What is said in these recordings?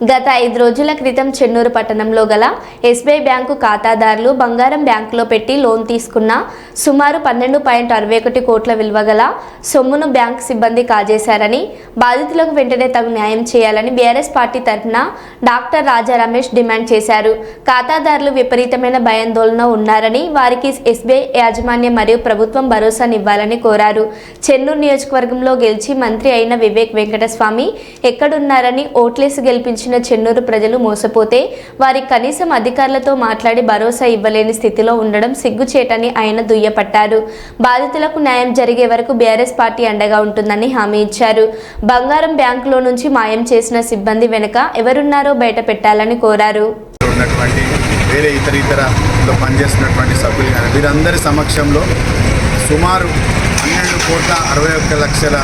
గత ఐదు రోజుల క్రితం చెన్నూరు పట్టణంలో గల ఎస్బీఐ బ్యాంకు ఖాతాదారులు బంగారం బ్యాంకులో పెట్టి లోన్ తీసుకున్న సుమారు పన్నెండు పాయింట్ అరవై ఒకటి కోట్ల విలువ గల సొమ్మును బ్యాంకు సిబ్బంది కాజేశారని బాధితులకు వెంటనే తగు న్యాయం చేయాలని బీఆర్ఎస్ పార్టీ తరఫున డాక్టర్ రాజా రమేష్ డిమాండ్ చేశారు. ఖాతాదారులు విపరీతమైన భయాందోళన ఉన్నారని వారికి ఎస్బీఐ యాజమాన్యం మరియు ప్రభుత్వం భరోసానివ్వాలని కోరారు. చెన్నూరు నియోజకవర్గంలో గెలిచి మంత్రి అయిన వివేక్ వెంకటస్వామి ఎక్కడున్నారని ఓట్లేసి గెలిపించిన చెన్నూరు ప్రజలు మోసపోతే వారి కనీసం అధికారులతో మాట్లాడి భరోసా ఇవ్వలేని స్థితిలో ఉండడం సిగ్గుచేటని ఆయన దుయ్యపట్టారు. బాధితులకు న్యాయం జరిగే వరకు బీఆర్ఎస్ పార్టీ అండగా ఉంటుందని హామీ ఇచ్చారు. బంగారం బ్యాంకులో నుంచి మాయం చేసిన సిబ్బంది వెనుక ఎవరున్నారో బయట పెట్టాలని కోరారు. వేరే ఇతర ఇతర పనిచేస్తున్నటువంటి సభ్యులు కానీ వీరందరి సమక్షంలో సుమారు కోట్ల అరవై ఒక్క లక్షల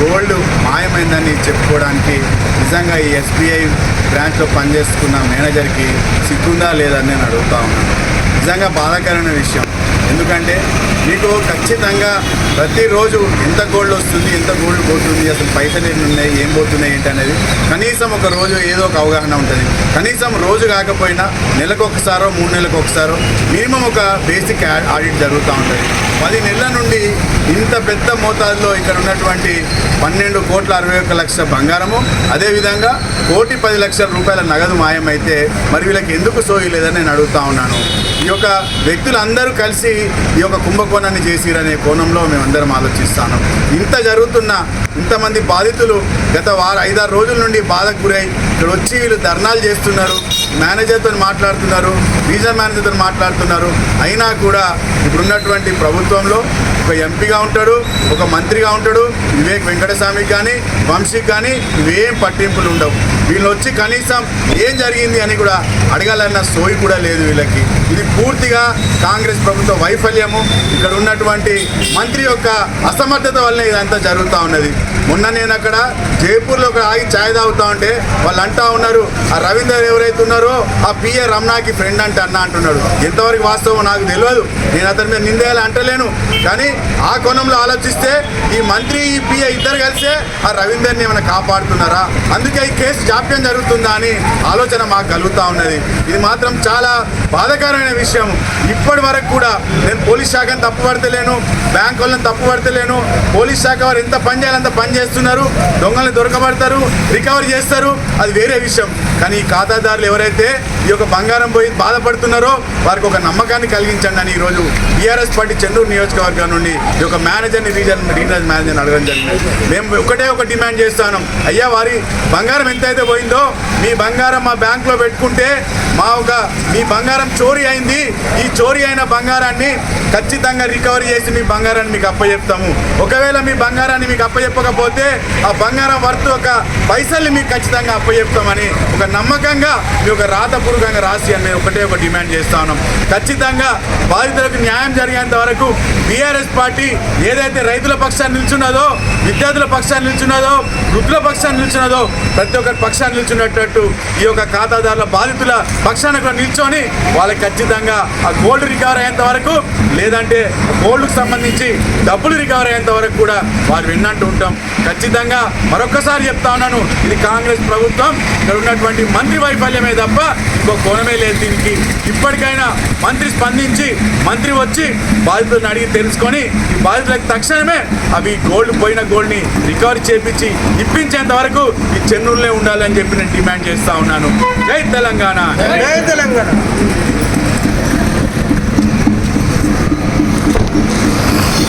గోల్డ్ మాయమైందని చెప్పుకోవడానికి నిజంగా ఈ ఎస్బీఐ బ్రాంచ్లో పనిచేస్తున్న మేనేజర్కి సిగ్గుందా లేదని నేను అడుగుతా ఉన్నాను. నిజంగా బాధాకరమైన విషయం. ఎందుకంటే మీకు ఖచ్చితంగా ప్రతిరోజు ఎంత గోల్డ్ వస్తుంది ఎంత గోల్డ్ పోతుంది అసలు పైసలు ఎన్ని ఉన్నాయి ఏం పోతున్నాయి ఏంటి అనేది కనీసం ఒక రోజు ఏదో ఒక అవగాహన ఉంటుంది. కనీసం రోజు కాకపోయినా నెలకు ఒకసారో మూడు నెలలకు ఒకసారో మినిమం ఒక బేసిక్ ఆడిట్ జరుగుతూ ఉంటుంది. పది నెలల నుండి ఇంత పెద్ద మోతాదులో ఇక్కడ ఉన్నటువంటి పన్నెండు కోట్ల అరవై ఒక్క లక్షల బంగారము అదేవిధంగా కోటి పది లక్షల రూపాయల నగదు మాయమైతే మరి వీళ్ళకి ఎందుకు సోయి లేదని నేను అడుగుతా ఉన్నాను. ఈ యొక్క వ్యక్తులందరూ కలిసి ఈ యొక్క కుంభకోణాన్ని చేసిరనే కోణంలో మేమందరం ఆలోచిస్తాను. ఇంత జరుగుతున్న ఇంతమంది బాధితులు గత వార ఐదారు రోజుల నుండి బాధకు గురై ఇక్కడ వచ్చి వీళ్ళు ధర్నాలు చేస్తున్నారు మేనేజర్తో మాట్లాడుతున్నారు రీజనల్ మేనేజర్తో మాట్లాడుతున్నారు. అయినా కూడా ఇప్పుడున్నటువంటి ప్రభుత్వంలో ఒక ఎంపీగా ఉంటాడు ఒక మంత్రిగా ఉంటాడు వివేక్ వెంకటస్వామికి కానీ వంశీకి కానీ ఇవేం పట్టింపులు ఉండవు. వీళ్ళు వచ్చి కనీసం ఏం జరిగింది అని కూడా అడగాలన్న సోయి కూడా లేదు వీళ్ళకి. ఇది పూర్తిగా కాంగ్రెస్ ప్రభుత్వ వైఫల్యము. ఇక్కడ ఉన్నటువంటి మంత్రి యొక్క అసమర్థత వల్లనే ఇదంతా జరుగుతూ ఉన్నది. మొన్న నేను అక్కడ జైపూర్లో ఒక ఆగి ఛాయ్ తాగుతా ఉంటే వాళ్ళు అంటా ఉన్నారు ఆ రవీందర్ ఎవరైతే ఉన్నారో ఆ పిఏ రమణాకి ఫ్రెండ్ అంటే అన్న అంటున్నాడు. ఎంతవరకు వాస్తవం నాకు తెలియదు నేను అతని మీద నిందేయాలి అంటలేను. కానీ ఆ కోణంలో ఆలోచిస్తే ఈ మంత్రి ఈ పిఏ ఇద్దరు కలిసే ఆ రవీందర్ని ఏమైనా కాపాడుతున్నారా? అందుకే ఈ కేసు జాప్యం జరుగుతుందా అని ఆలోచన మాకు కలుగుతూ ఉన్నది. ఇది మాత్రం చాలా బాధాకరమైన విషయం. ఇప్పటి వరకు కూడా నేను పోలీస్ శాఖను తప్పుపడతలేను బ్యాంక్ వాళ్ళని తప్పుపడతలేను పోలీస్ శాఖ వారు ఎంత పని చేయాలంత పని చేస్తున్నారు. దొంగల్ని దొరకబడతారు రికవరీ చేస్తారు. అది వేరే విషయం. కానీ ఈ ఖాతాదారులు ఎవరైతే ఈ యొక్క బంగారం పోయి బాధపడుతున్నారో వారికి ఒక నమ్మకాన్ని కలిగించండి అని ఈరోజు బీఆర్ఎస్ పార్టీ చెన్నూరు నియోజకవర్గం నుండి ఈ యొక్క మేనేజర్ని రీజన్ రీజనల్ మేనేజర్ని అడగడం జరిగింది. మేము ఒకటే ఒక డిమాండ్ చేస్తాను. అయ్యా వారి బంగారం ఎంతైతే పోయిందో మీ బంగారం మా బ్యాంకులో పెట్టుకుంటే మా ఒక మీ బంగారం చోరీ అయింది. ఈ చోరీ అయిన బంగారాన్ని ఖచ్చితంగా రికవరీ చేసి మీ బంగారాన్ని మీకు అప్పచెప్తాము ఒకవేళ మీ బంగారాన్ని మీకు అప్పచెప్పకపోతే ఆ బంగారం వర్త్ ఒక పైసల్ని మీకు ఖచ్చితంగా అప్పచెప్తామని ఒక నమ్మకంగా మీ ఒక రాతపూర్వకంగా రాసి అని మేము ఒకటే ఒక డిమాండ్ చేస్తా ఉన్నాం. ఖచ్చితంగా బాధితులకు న్యాయం జరిగేంత వరకు బీఆర్ఎస్ పార్టీ ఏదైతే రైతుల పక్షాన్ని నిల్చున్నదో విద్యార్థుల పక్షాన్ని నిల్చున్నదో వృద్ధుల పక్షాన్ని నిల్చున్నదో ప్రతి ఒక్కరి పక్షాన్ని నిల్చున్నట్టు ఈ యొక్క ఖాతాదారుల బాధితుల పక్షాన కూడా నిల్చొని వాళ్ళకి ఖచ్చితంగా ఆ గోల్డ్ రికవర్ అయ్యేంత వరకు లేదంటే గోల్డ్కు సంబంధించి డబ్బులు రికవర్ అయ్యేంత వరకు కూడా వారు విన్నట్టు ఉంటాం. ఖచ్చితంగా మరొక్కసారి చెప్తా ఉన్నాను ఇది కాంగ్రెస్ ప్రభుత్వం ఇక్కడ ఉన్నటువంటి మంత్రి వైఫల్యమే తప్ప ఇంకో కోణమే లేదు దీనికి. ఇప్పటికైనా మంత్రి స్పందించి మంత్రి వచ్చి బాధితులను అడిగి తెలుసుకొని ఈ బాధితులకు తక్షణమే అవి గోల్డ్ పోయిన గోల్డ్ని రికవరీ చేపించి ఇప్పించేంత వరకు ఈ చెన్నూరులో ఉండాలని చెప్పి నేను డిమాండ్ చేస్తా ఉన్నాను. జై తెలంగాణ. జై తెలంగాణ.